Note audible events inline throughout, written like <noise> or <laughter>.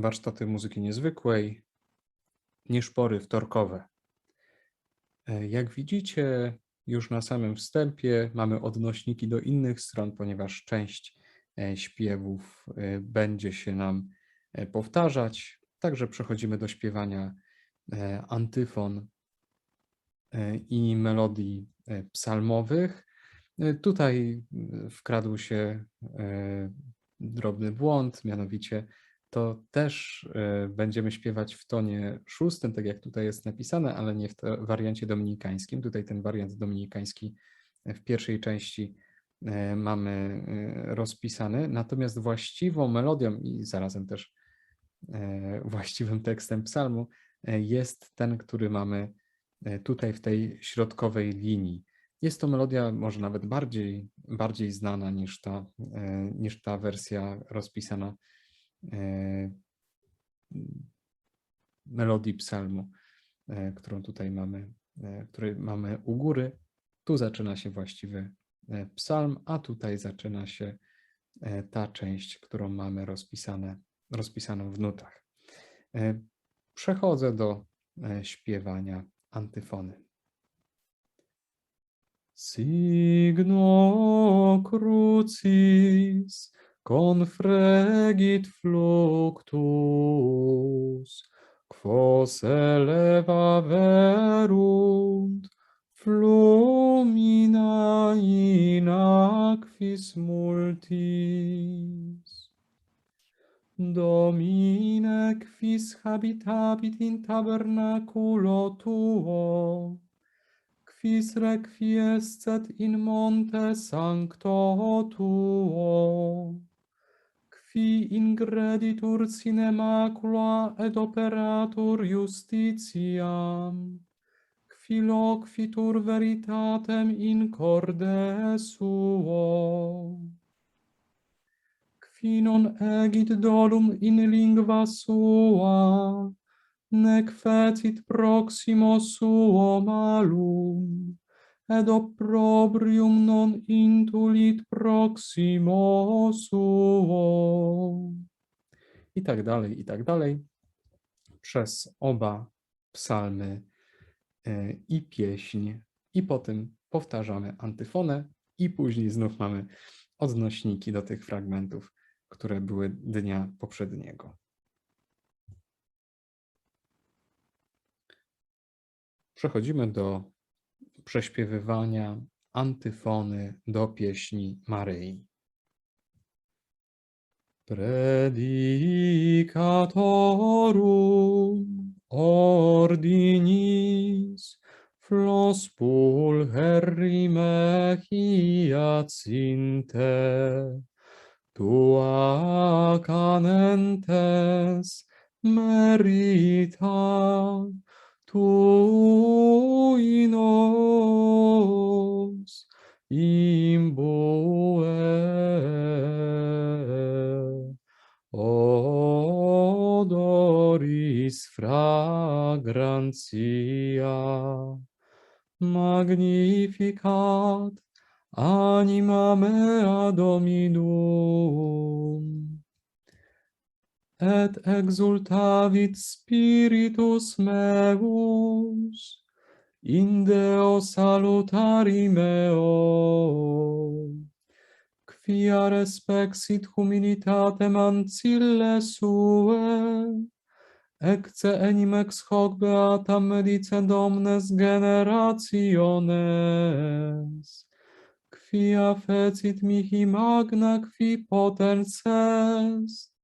warsztaty muzyki niezwykłej, nieszpory wtorkowe. E, Jak widzicie, już na samym wstępie mamy odnośniki do innych stron, ponieważ część e, śpiewów e, będzie się nam powtarzać. Także przechodzimy do śpiewania antyfon i melodii psalmowych. Tutaj e, wkradł się drobny błąd, mianowicie to też e, będziemy śpiewać w tonie szóstym, tak jak tutaj jest napisane, ale nie w wariancie dominikańskim. Tutaj ten wariant dominikański e, w pierwszej części e, mamy rozpisany, natomiast właściwą melodią i zarazem też <laughs> właściwym tekstem psalmu jest ten, który mamy tutaj w tej środkowej linii. Jest to melodia może nawet bardziej, bardziej znana niż ta, niż ta wersja rozpisana melodii psalmu, e, którą tutaj mamy, e, który mamy u góry. Tu zaczyna się właściwy e, psalm, a tutaj zaczyna się e, ta część, którą mamy rozpisane, rozpisaną w nutach. E, Przechodzę do e, śpiewania antyfony. Signo crucis confregit fluctus, quos eleva verunt, flumina in aquis multis. Domine quis habitabit in tabernaculo tuo, quis requiescet in monte sancto tuo, qui ingreditur sine et operatur justitiam filoc fitur veritatem in corde suo. Qui non egit dolum in lingua sua, nec fecit proximo suo malum, ed opprobrium non intulit proximo suo. I tak dalej, i tak dalej. Przez oba psalmy e, i pieśń, i potem powtarzamy antyfonę, i później znów mamy odnośniki do tych fragmentów, które były dnia poprzedniego. Przechodzimy do prześpiewywania antyfony do pieśni Maryi. Predicatorum ordinis flos pulcherrime hyacinthe tua canentes merita tui nos in boe odoris fragrantia magnificat anima mea dominum et exultavit spiritus meus. In Deo salutari meo. Quia respexit humanitatem ancille sue ecce enim ex hoc beatam medicent omnes generationes. Quia fecit mihi magna qui potens est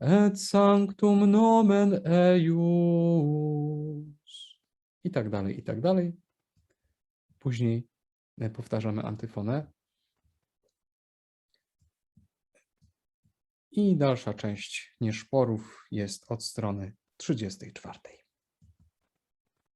et sanctum nomen eius. I tak dalej, i tak dalej. Później e, powtarzamy antyfonę. I dalsza część nieszporów jest od strony 34.